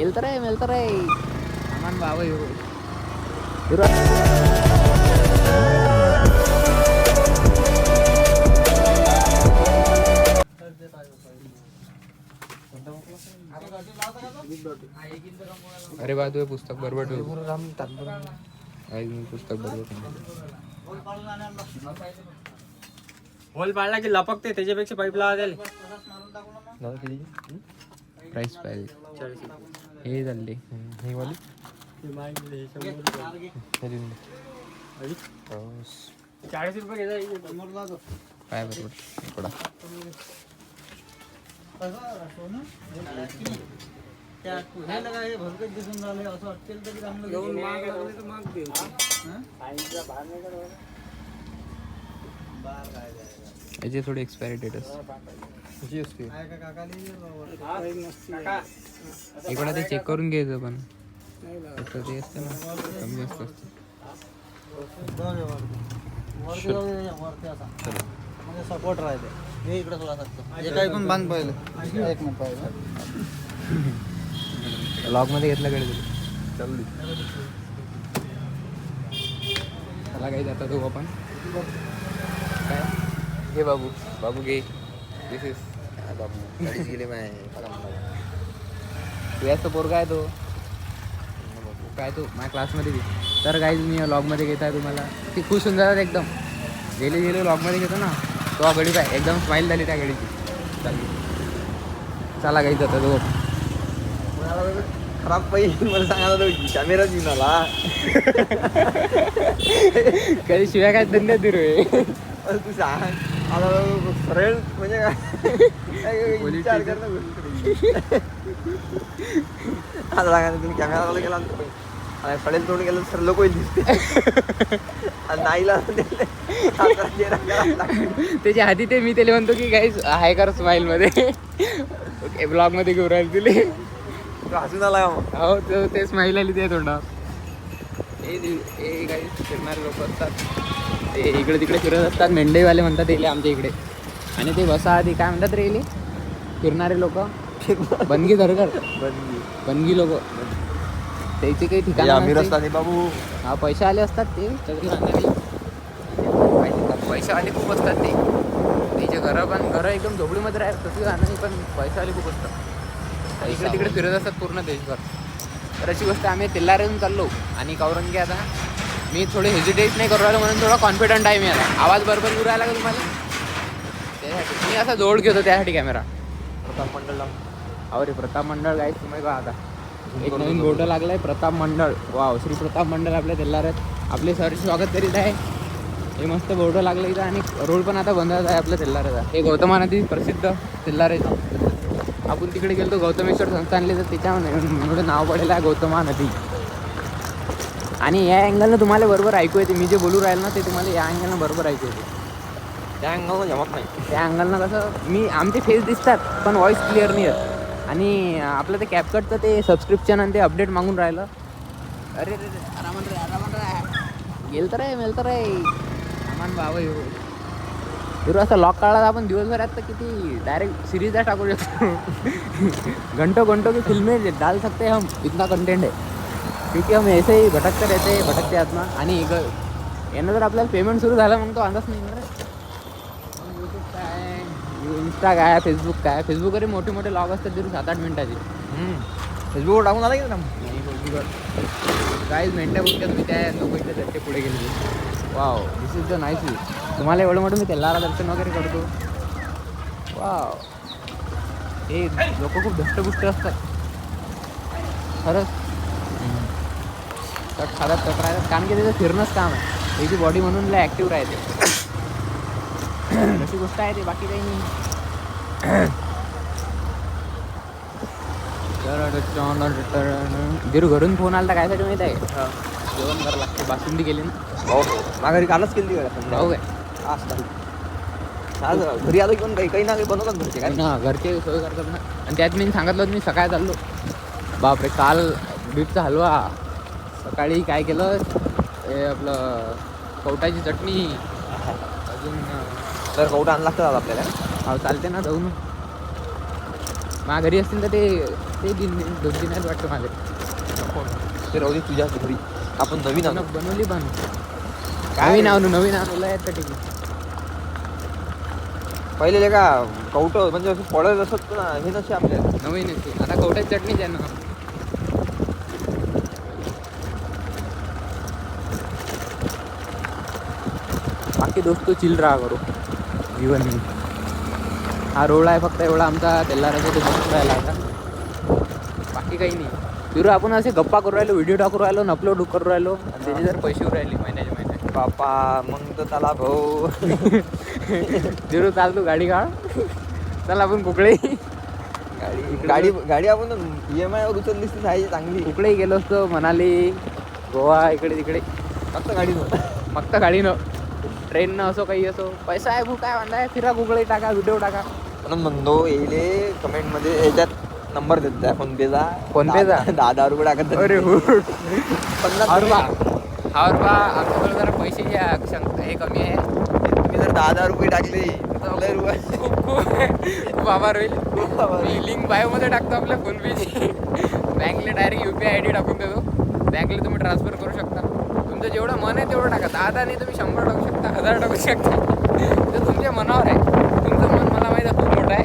వెళ్తారే వెళ్తారే అమ్మన్ బాబా ఇవ్వరు ఇవ్వరు अरे बा तू पुस्तक बरोबर ठेव आई मी पुस्तक बरोबर ठेव होल पाडला की लपकते त्याच्यापेक्षा पाईप लावा त्याला प्राईस पाहिजे हे झाले हे वाली चाळीस रुपये काय बरोबर थोडा याची थोडी एक्सपायरी डेट असते इकडं ते चेक करून घ्यायचं पण. त्याचं ते असतं ना कमी जास्त असतं. सपोर्ट राहते. हे इकडे थोडा सकतो हे काही पण बांध पाहिलं? एक मिनिट पाहिलं. लॉगमध्ये घेतला कडे तुला चला काही जाता तो आपण. काय? घे बाबू. बाबू घे. दिस इज बाबू. गेले माय तो पोरगा आहे तो. काय तो? माझ्या क्लासमध्ये बी. तर काही मी लॉगमध्ये घेत आहे तुम्हाला. ती खुश होऊन जातात एकदम. गेले गेले लॉगमध्ये घेतो ना. तो हा गडी पाय एकदम स्माईल झाली त्या गडीची चालेल. चला काही जाता तो खराब पाहिजे मला सांगायला कॅमेरा घेऊन आला. कधी शिवाय काय धंद्यात दिरू तू सांग. आता सरळ म्हणजे काय? विचार कर ना आता सांगा तुम्ही कॅमेरा गेला आणि पडेल तोंड गेलं तर लोक दिसते आणि नाहीला त्याच्या आधी ते मी त्याला म्हणतो की काही हाय कर स्माईल मध्ये. ब्लॉगमध्ये घेऊन राहिले तुले. हसून आला हो तो ते स्माईल आली ते तोंडावर. हे काही फिरणारे लोक असतात. ते इकडे तिकडे फिरत असतात. मेंढईवाले म्हणतात येले आमच्या इकडे. आणि ते बसा आधी काय म्हणतात रे फिरणारे लोक? बनगी धरकर बनगी लोक. त्याचे काही ठिकाण आम्ही रस्ता बाबू. हा पैसे आले असतात ते. सगळे बांधलेले. पैसेवाले खूप असतात ते. त्याचे घरं पण घरं एकदम झोपडीमध्ये राहतात. तसं जाणार पण पैसेवाले खूप असतात. इकडे तिकडे फिरत असतात पूर्ण देशभर. तर अशी गोष्ट आम्ही तेल्लारेहून चाललो. आणि कौरंगी आता मी थोडे हेजिटेट नाही करू राहिलो म्हणून थोडा कॉन्फिडंट आहे मी आता. आवाज बरोबर येऊ राहिला का तुम्हाला? त्यासाठी मी असा जोड घेतो त्यासाठी कॅमेरा प्रताप मंडळ अहो रे प्रताप मंडळ काय तुम्ही का आता. एक नवीन बोर्ड लागलाय प्रताप मंडळ वाव श्री प्रताप मंडळ आपल्या तेल्लाऱ्यात आपले सर स्वागत करीत आहे. हे मस्त बोर्ड लागलं इथं आणि रोड पण आता बंद आहे आपल्या तेल्लाऱ्याचा हे गौतमा नदी प्रसिद्ध तेल्लाऱ्याचं आपण तिकडे गेलो गौतमेश्वर संस्थानले तर त्याच्यामुळे नाव पडेल आहे गौतमा नदी आणि या अँगलनं तुम्हाला बरोबर ऐकू येते. मी जे बोलू राहिलो ना ते तुम्हाला या अँगलनं बरोबर ऐकू येते. त्या अंगाला जमत नाही त्या अँगलनं कसं मी आमचे फेस दिसतात पण व्हॉइस क्लिअर नाही येत. आणि आपलं ते कॅपकटचं ते सबस्क्रिप्शन आणि ते अपडेट मागून राहिलं. अरे रे रे, आरामात रे आरामात रे गेल तर आहे मेल तर आहे. आमान बाबा येऊ हिरो असं लॉक काढला तर आपण दिवसभरात तर किती डायरेक्ट सिरीज टाकू शकतो. घंटो घंटो की फिल्में डाल सकते हम इतना कंटेंट है क्योंकि हम ऐसे ही भटकते रहते भटकते आत्मा. आणि एक- यानं जर आपल्याला पेमेंट सुरू झालं मग तो अंदाज नाही येणार. रे. यूट्यूब काय? इंस्टा काय? फेसबुक काय? फेसबुकवर मोठे मोठे लॉग असतात तिथे सात आठ मिनिटाचे. फेसबुकवर टाकून आला की ना फेसबुकवर काही मिनटं बोलतात मी त्या लोक इथे चर्चे पुढे गेले. Wow this is the nice view तुम्हाला एवढं मोठं मी तेलारा दर्शन वगैरे करतो. वाव हे लोक खूप धष्टपुष्ट असतात. खरंच. खातात कट राहतात कारण की त्याचं फिरणंच काम आहे. त्याची बॉडी म्हणून ॲक्टिव्ह राहते. अशी गोष्ट आहे ते बाकी काही नाही गिरू घरून फोन आला काय साठी माहीत आहे? जेवण करावं लागते बासुंदी गेली ना. हो. माघारी कालच केली भाऊ काय? आज घरी आलो की पण काही काही ना काही बनवतात घरचे काय? ना घरचे सोय करतात ना. आणि त्यात मी सांगितलं मी सकाळी चाललो. बापरे काल बीटचा हलवा. सकाळी काय केलं? हे आपलं कवटाची चटणी. अजून तर कवटा आणला लागतं आपल्याला. हा चालते ना जाऊ ना. माझ्या घरी असतील तर ते ते दिन दोन तीन आहेत वाटतं माझे ते राहू दे तुझ्या घरी. आपण नवीन आणू बनव- बनवली पण. नवीन आणू नवीन आणू आहेत का टिकी पहिले का कवट म्हणजे असं पडत असत ना हे नसे आपल्या नवीन येते आता कवट्याची चटणी द्या ना. बाकी दोस्तो चिल राहा करो. जीवन में हा रोड आहे फक्त एवढा आमचा तेलाराचा तो बसून राहिला आता. बाकी काही नाही. फिरू आपण असे गप्पा करू राहिलो व्हिडिओ टाकू राहिलो अपलोड करू राहिलो. आणि त्याचे जर पैसे राहिले महिन्याचे महिन्याचे बापा मग तर त्याला भाऊ. फिरू चालतो गाडी काढ. चल आपण कुकडे. गाडी गाडी गाडी आपण ई एम आयवर उचललीस ती आहे चांगली. कुकडे गेलो असतो मनाली. गोवा इकडे तिकडे फक्त गाडी फक्त गाडीनं ट्रेननं असो काही असो. पैसा आहे भू काय म्हणताय आहे? फिरा गुगळे टाका व्हिडिओ टाका. म्हणून म्हणतो येईले कमेंटमध्ये याच्यात नंबर देत जा फोन पेचा फोन पेचा? दहा दहा रुपये टाकत जा. अरे हो. पन्नास रुपये. और बा आमच्याकडे जरा पैशाची आ- क्षमता हे कमी आहे. तुम्ही जर दहा दहा रुपये टाकले तर रुपये. खूप खूप खूप आभार होईल लिंक बायोमध्ये टाकतो आपल्या फोन पेची बँकला direct U P I I D टाकून देतो. बँकला तुम्ही ट्रान्सफर करू शकता. तुमचं जेवढं मन आहे तेवढं टाका. दहा दहा नाही तुम्ही शंभर टाकू शकता हजार टाकू शकता. ते तुमच्या मनावर आहे. तुमचं मन मला माहिती आहे खूप मोठं आहे.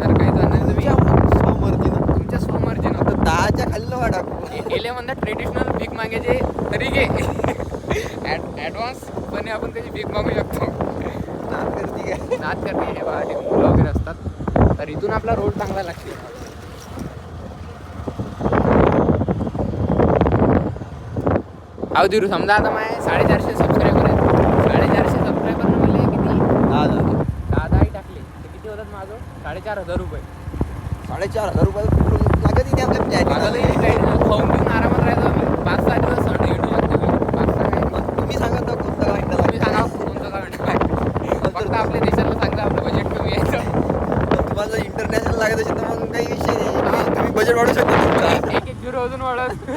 तर काही जाणार तुम्ही. स्वमर्जीनं. तुमच्या स्वमर्जीनं आता दहाच्या खाली नका टाकू. गेले म्हणतात ट्रेडिशनल भीक मागायचे तरीके ॲडव्हान्स पण आपण त्याची भीक मागू शकतो. नाद करती नाद करणे हे ते मुलं वगैरे असतात. तर इथून आपला रोड चांगला लागते. अहो दिरू समजा आता माझे साडेचारशे सबस्क्रायबर आहेत. साडेचारशे सबस्क्रायबर म्हणजे किती? दहा हजार दहा दहाही टाकले. तर किती होतात माझं? साडेचार हजार रुपये. साडेचार हजार रुपये लागत नाही. आपल्या आता planning तरी काही खाऊन पिऊन आरामात राहायचो आम्ही पाच सहा दिवस संडे भेटू शकतो पाच सहा काही ला. तुम्ही सांगा तर कोणता गाडी तुम्ही सांगा कोणतं काय म्हणतो फक्त आपल्या देशाला सांगा आपलं बजेट कमी यायचं तुम्हाला इंटरनॅशनल लागत असेल तर मग काही विषय नाही तुम्ही- तुम्ही बजेट वाढू शकता तुमचा एक एक झिरो अजून वाढत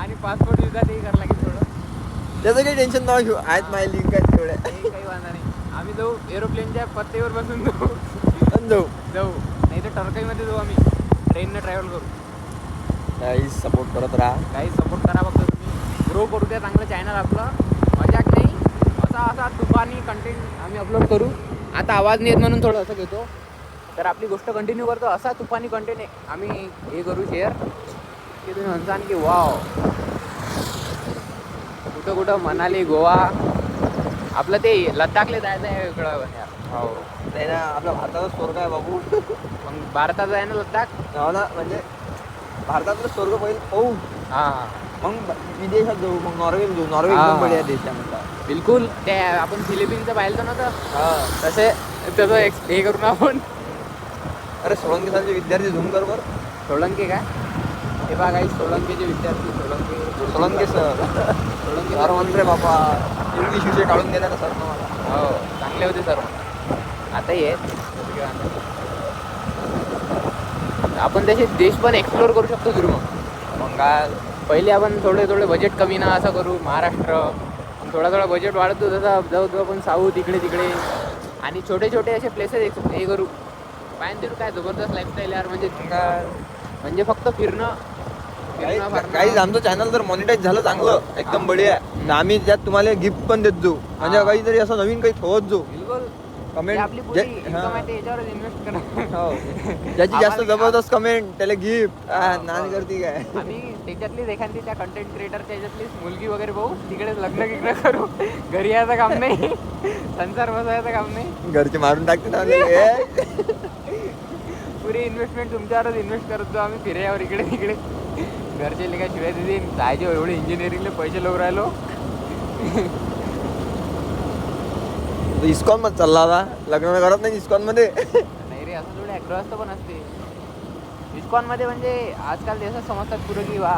आणि पासपोर्ट विजा तेही करावं लागेल थोडं त्याचं काही टेन्शन नका घेऊ आहेत माझ्या लिंक आहेत तेवढ्या. तेही काही वांधा नाही. आम्ही जाऊ एरोप्लेनच्या पत्तेवर बसून जाऊ. पण जाऊ. जाऊ. नाही तर टर्काईमध्ये जाऊ आम्ही. ट्रेननं ट्रॅव्हल करू. काही सपोर्ट करत राहा. काही सपोर्ट करा फक्त तुम्ही. ग्रो करू द्या चांगलं चॅनल आपलं. मजाक नाही. असा असा तुफानी कंटेंट आम्ही अपलोड करू. आता आवाज नाही येत म्हणून थोडं असं घेतो. तर आपली गोष्ट कंटिन्यू करतो. असा तुफानी कंटेंट आम्ही हे करू शेअर की तुम्ही म्हणसान की वाव कुठं कुठं मनाली गोवा. आपलं ते लद्दाखला जायचं आहे यार. हो. नाही ना भारताचा स्वर्ग आहे बाबू. मग भारताचं आहे ना लद्दाख? हो ना म्हणजे भारतातलं स्वर्ग पहिले पाहू. हां. मग विदेशात जाऊ मग नॉर्वे जाऊ. नॉर्वे हा. एकदम बढिया देश आहे म्हटलं बिलकुल. ते आपण फिलिपिन्सचं पाहिलं नव्हतं. हा. तसे त्याचं एक हे करू ना आपण. अरे सोळंकी सालचे विद्यार्थी झूम कर बरं. सोळंके काय? हे बघा काही सोळंकेचे विद्यार्थी सोळंके सोळंके सर सोळंके सर म्हणते बाबा इंग्लिश विषय काढून देणार सर मला हो. चांगले होते सर्व आता ये आपण तसे देश पण एक्सप्लोअर करू शकतो फिरू मग बंगाल. पहिले आपण थोडे थोडे बजेट कमी ना असं करू महाराष्ट्र. थोडा थोडा बजेट वाढतो तसा जाऊ जाऊ आपण साऊथ इकडे तिकडे. आणि छोटे छोटे असे प्लेसेस हे करू. पायन तिरू काय जबरदस्त लाईफस्टाईल यार. म्हणजे म्हणजे फक्त फिरणं काही आमचं चॅनल जर मॉनिटाईज झालं चांगलं एकदम बढिया तर आम्ही त्यात तुम्हाला गिफ्ट पण देत जाऊ. म्हणजे. काहीतरी असं नवीन काही ठेवत जाऊ. इन्कम हा. आहे ज्याची जास्त जबरदस्त कमेंट त्याला गिफ्ट नान. करते काय? आम्ही त्याच्यातलीच एखादी त्या कंटेंट क्रिएटरच्या याच्यातलीच मुलगी वगैरे भाऊ तिकडेच लग्न गिग्न करू. घरी यायचं काम नाही. संसार बसायचं काम नाही. घरचे मारून टाकते ना. पुरी इन्व्हेस्टमेंट तुमच्यावरच इन्व्हेस्ट करत जाऊ आम्ही. फिरायवर इकडे तिकडे. घरचे काय शिवाय देतील? जायचे एवढे इंजिनिअरिंगले पैसे लोक राहिलो. इस्कॉनमध्ये चालला होता? लग्न करत नाही इस्कॉनमध्ये? नाही रे असं थोडं ॲग्रस्त पण असते. इस्कॉनमध्ये म्हणजे आजकाल ते असं समजतात पुरं की वा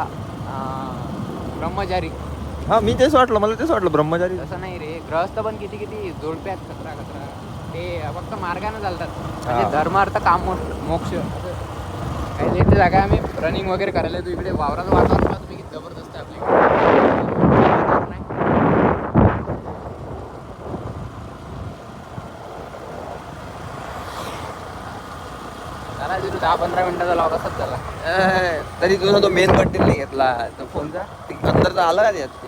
ब्रह्मचारी. हा मी तेच वाटलं मला तेच वाटलं ब्रह्मचारी. तसं नाही रे ग्रहस्थ पण किती किती जोडप्यात खतरा खतरा ते फक्त मार्गाने चालतात. म्हणजे. धर्म अर्थ काम मोक्ष. मोक्ष असं. काही लेट जागा आम्ही. रनिंग वगैरे करायला तू इकडे. वावराचं वातावरण तुम्ही जबरदस्त आपली. चला दहा पंधरा मिनिटाचा लॉग असत त्याला. तरी तुझा तो मेन कंटेंट नाही घेतला. तो फोनचा ते अंदरचा आला का त्यात?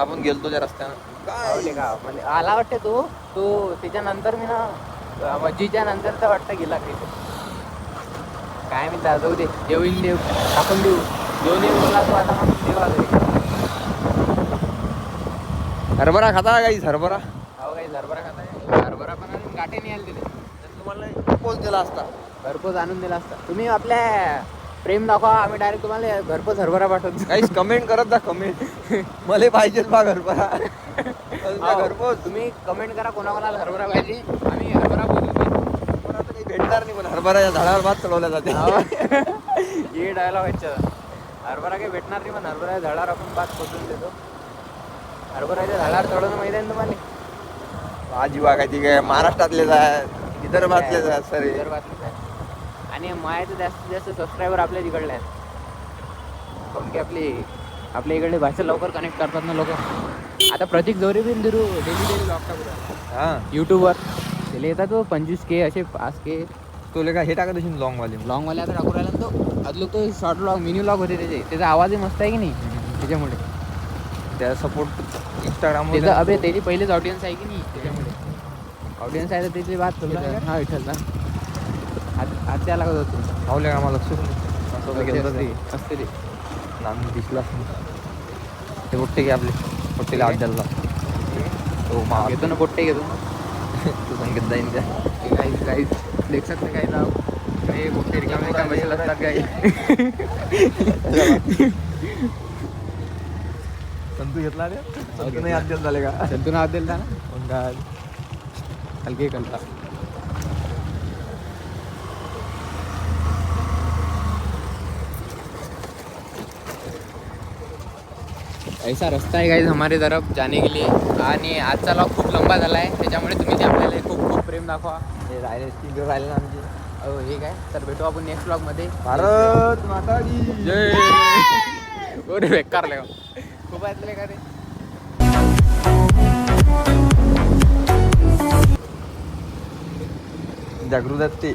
आपण गेलतो त्या रस्त्यानं आवडले का? म्हणजे आला वाटते तो. तो त्याच्यानंतर मी ना मज्जीच्या नंतर तर वाटतं गेला काही काय मी जाऊ दे. देऊ येईन देव आपण देऊ. दोन्ही बोला तो आता मग देव आले हरभरा खाता काही हरभरा? अहो काही हरभरा खाता हरभरा पण आणि गाठी नाही आले तिथे. तुम्हाला पोच दिला असता. घरपोच आणून दिला असता. तुम्ही आपल्या प्रेम दाखवा आम्ही डायरेक्ट तुम्हाला घरपोच हरभरा पाठवतो. काहीच कमेंट करत जा कमेंट मला पाहिजे बा हरभरा. तुमच्या हो, घरपोच तुम्ही कमेंट करा कोणाकोणाला हरभरा पाहिजे. आम्ही हरभरा बोलतो पण आता काही भेटणार नाही पण हरभराच्या झाडावर भात चढवल्या जाते. ये डायलॉग व्हायचा हरभरा काही भेटणार नाही पण हरभरा झाडावर आपण भात पोचून देतो. हरभराच्या झाडावर चढवणं माहिती आहे ना तुम्हाला. भाजी बागायची काय महाराष्ट्रातलेच आहेत विदर्भातलेच आहेत सर. विदर्भातलेच आहे. आणि मायाचं जास्तीत जास्त सबस्क्रायबर आपल्या तिकडले आहेत. कारण की आपली आपल्या इकडे भाषा लवकर कनेक्ट करतात ना लोक. आता प्रतीक जोरी बिन दिरू डेली डेली टाकू हा. यूट्यूबवर त्याला येतात तो पंचवीस के असे पाच के. तुला काय हे टाकत असेल लॉंग वाले. लॉंगवाले आता टाकू राहिला ना तो. आज लोक तो शॉर्ट ब्लॉग मिनी ब्लॉग होते त्याचे. त्याचा आवाजही मस्त आहे की नाही? त्याच्यामुळे. त्या सपोर्ट इंस्टाग्राम त्याचं अबे त्याची पहिलेच ऑडियन्स आहे की नाही? त्याच्यामुळे. ऑडियन्स आहे तर त्याची बात हा विठ्ठलचा आज आज त्या लागत होतो. पावले का मला गेलं असते ते नाम दिसलाच नाही ते. पोट्टे घे आपले. पोट्टेला आठ द्यायला हो मा घेतो ना पोट्टे घेतो. ना तू संगीत जाईन त्या काही काही देख सकते काही नाव हे पोट्टे रिकामे रिकामे बसेल असतात काही. संतू घेतला रे संतू नाही आठ द्यायला झाले का? संतून हात दिला ना मग काय? हलके कलता ऐसा रस्ता आहे गाइस हमारे तरफ जाने के लिए। आणि आजचा लॉग खूप लंबा झाला आहे त्याच्यामुळे तुम्ही ते आपल्याला खूप खूप प्रेम दाखवा. हे राहिले दिवस राहिले ना आमचे. अहो हे काय? तर भेटू आपण नेक्स्ट ब्लॉगमध्ये. भारत माता की जय अरे बेकार लय. खूप ऐकले का रे? जागृत आहेत ते.